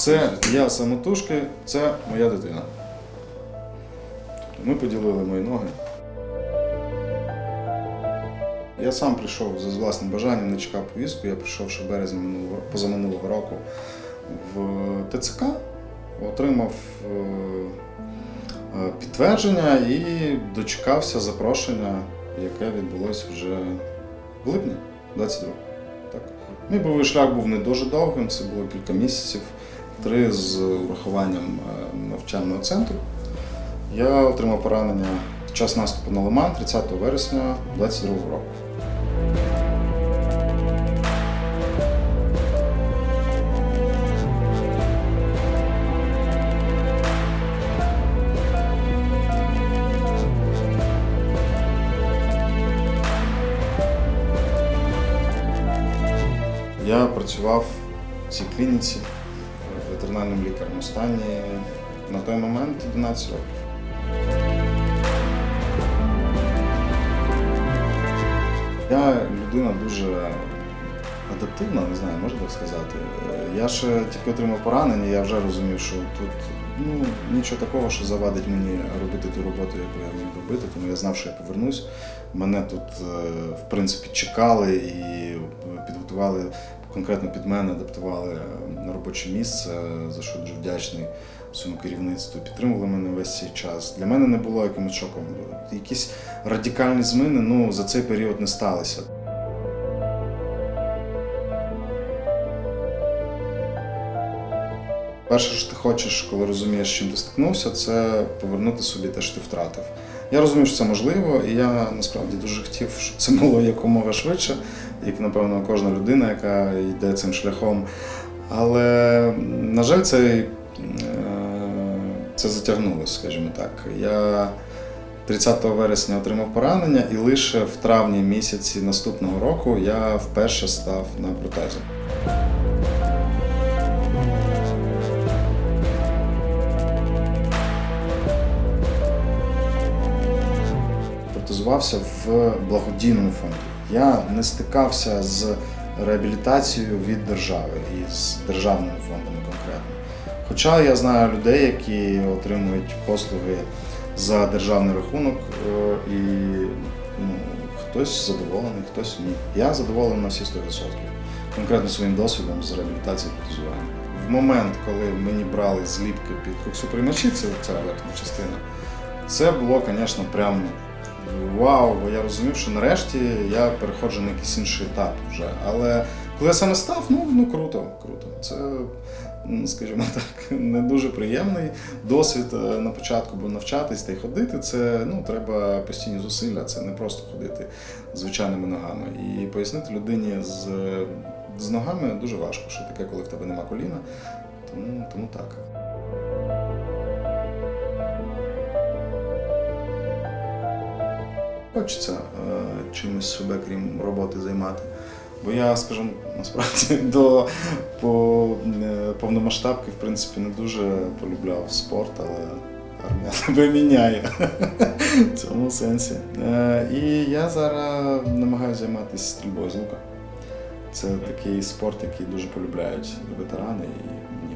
Це я самотужки, це моя дитина. Ми поділили мої ноги. Я сам прийшов за власним бажанням, не чекав повістку. Я прийшов ще в минулого, позаминулого року в ТЦК, отримав е, е, підтвердження і дочекався запрошення, яке відбулося вже в липні 22 Так. Мій бойовий шлях був не дуже довгим, це було кілька місяців, три з урахуванням е, навчального центру. Я отримав поранення під час наступу на Лиман 30 вересня 22 року. Я працював в цій клініці ветеринарним лікарем останні на той момент 11 років. Я людина дуже адаптивна, не знаю, можна так сказати. Я ще тільки отримав поранення, я вже розумів, що тут ну, нічого такого, що завадить мені робити ту роботу, яку я вмію робити, тому я знав, що я повернусь. Мене тут, е, в принципі, чекали і підготували конкретно під мене, адаптували на робоче місце, за що дуже вдячний всьому керівництву. Підтримували мене весь цей час. Для мене не було якимось шоком. Якісь радикальні зміни ну, за цей період не сталися. Перше, що ти хочеш, коли розумієш, чим ти стикнувся, це повернути собі те, що ти втратив. Я розумів, що це можливо, і я насправді дуже хотів, щоб це було якомога швидше, як напевно кожна людина, яка йде цим шляхом. Але, на жаль, це, е, це затягнулося, скажімо так. Я 30 вересня отримав поранення, і лише в травні місяці наступного року я вперше став на протези. Протезувався в благодійному фонді. Я не стикався з реабілітацією від держави і з державними фондами конкретно. Хоча я знаю людей, які отримують послуги за державний рахунок, е, і ну, хтось задоволений, хтось ні. Я задоволений на всі 100%. Конкретно своїм досвідом з реабілітації протезування. В момент, коли мені брали зліпки під коксоприймачі, це ця верхня частина, це було, звісно, прям вау, бо я розумів, що нарешті я переходжу на якийсь інший етап вже. Але коли я саме став, ну, ну круто, круто. Це, м, скажімо так, не дуже приємний досвід е, на початку, бо навчатись та й ходити, це ну, треба постійні зусилля, це не просто ходити звичайними ногами. І пояснити людині з, з ногами дуже важко, що таке, коли в тебе нема коліна. Тому, тому так. Хочеться е, чимось себе, крім роботи, займати. Бо я, скажімо, насправді до по, е, повномасштабки, в принципі, не дуже полюбляв спорт, але армія тебе міняє в цьому сенсі. Е, і я зараз намагаюся займатися стрільбою з лука. Це такий спорт, який дуже полюбляють ветерани. І